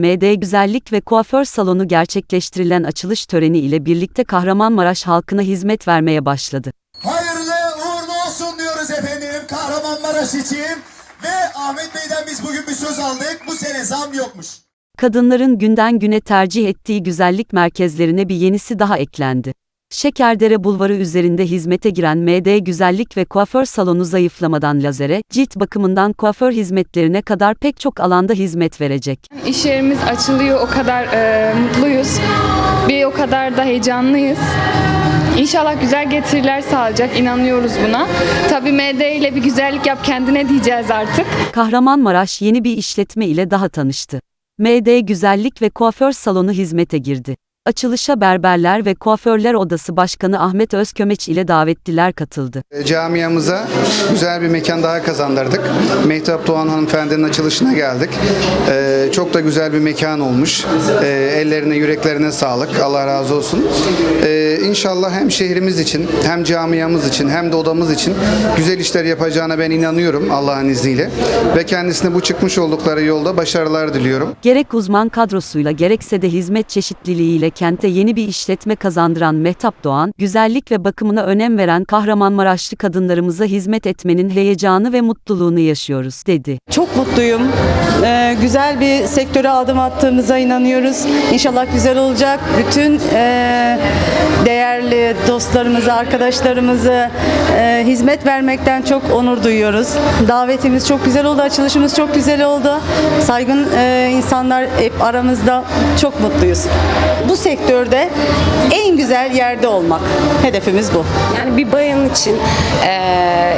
MD Güzellik ve Kuaför Salonu gerçekleştirilen açılış töreni ile birlikte Kahramanmaraş halkına hizmet vermeye başladı. Hayırlı uğurlu olsun diyoruz efendim Kahramanmaraş için. Ve Ahmet Bey'den biz bugün bir söz aldık. Bu sene zam yokmuş. Kadınların günden güne tercih ettiği güzellik merkezlerine bir yenisi daha eklendi. Şekerdere Bulvarı üzerinde hizmete giren MD Güzellik ve Kuaför Salonu zayıflamadan lazere, cilt bakımından kuaför hizmetlerine kadar pek çok alanda hizmet verecek. İş yerimiz açılıyor, o kadar e, mutluyuz. Bir o kadar da heyecanlıyız. İnşallah güzel getiriler sağlayacak, inanıyoruz buna. Tabii MD ile bir güzellik yap kendine diyeceğiz artık. Kahramanmaraş yeni bir işletme ile daha tanıştı. MD Güzellik ve Kuaför Salonu hizmete girdi. Açılışa Berberler ve Kuaförler Odası Başkanı Ahmet Özkömeç ile davetliler katıldı. E, Camiamıza güzel bir mekan daha kazandırdık. Mehtap Doğan hanımefendinin açılışına geldik. Ee, çok da güzel bir mekan olmuş. Ee, ellerine yüreklerine sağlık. Allah razı olsun. Ee, inşallah hem şehrimiz için hem camiamız için hem de odamız için güzel işler yapacağına ben inanıyorum Allah'ın izniyle. Ve kendisine bu çıkmış oldukları yolda başarılar diliyorum. Gerek uzman kadrosuyla gerekse de hizmet çeşitliliğiyle kente yeni bir işletme kazandıran Mehtap Doğan, güzellik ve bakımına önem veren Kahramanmaraşlı kadınlarımıza hizmet etmenin heyecanı ve mutluluğunu yaşıyoruz, dedi. Çok mutluyum. Ee, güzel bir sektöre adım attığımıza inanıyoruz. İnşallah güzel olacak. Bütün e, değerli dostlarımıza, arkadaşlarımıza e, hizmet vermekten çok onur duyuyoruz. Davetimiz çok güzel oldu, açılışımız çok güzel oldu. Saygın e, insanlar hep aramızda. Çok mutluyuz. Bu sektörde en güzel yerde olmak. Hedefimiz bu. Yani bir bayan için eee,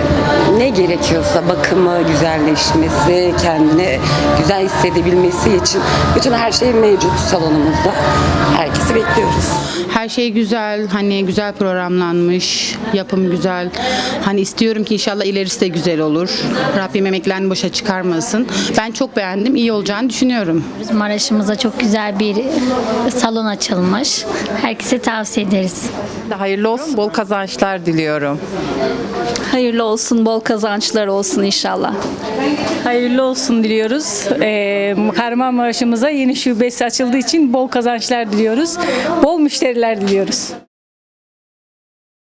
ne gerekiyorsa bakımı, güzelleşmesi, kendini güzel hissedebilmesi için bütün her şey mevcut salonumuzda. Herkesi bekliyoruz. Her şey güzel, hani güzel programlanmış, yapım güzel. Hani istiyorum ki inşallah ilerisi de güzel olur. Rabbim emeklerini boşa çıkarmasın. Ben çok beğendim, iyi olacağını düşünüyorum. Maraş'ımıza çok güzel bir salon açılmış. Herkese tavsiye ederiz. Hayırlı olsun, bol kazançlar diliyorum. Hayırlı olsun, bol kazançlar olsun inşallah. Hayırlı olsun diliyoruz. Ee, Kahramanmaraş'ımıza yeni şubesi açıldığı için bol kazançlar diliyoruz. Bol müşteriler diliyoruz.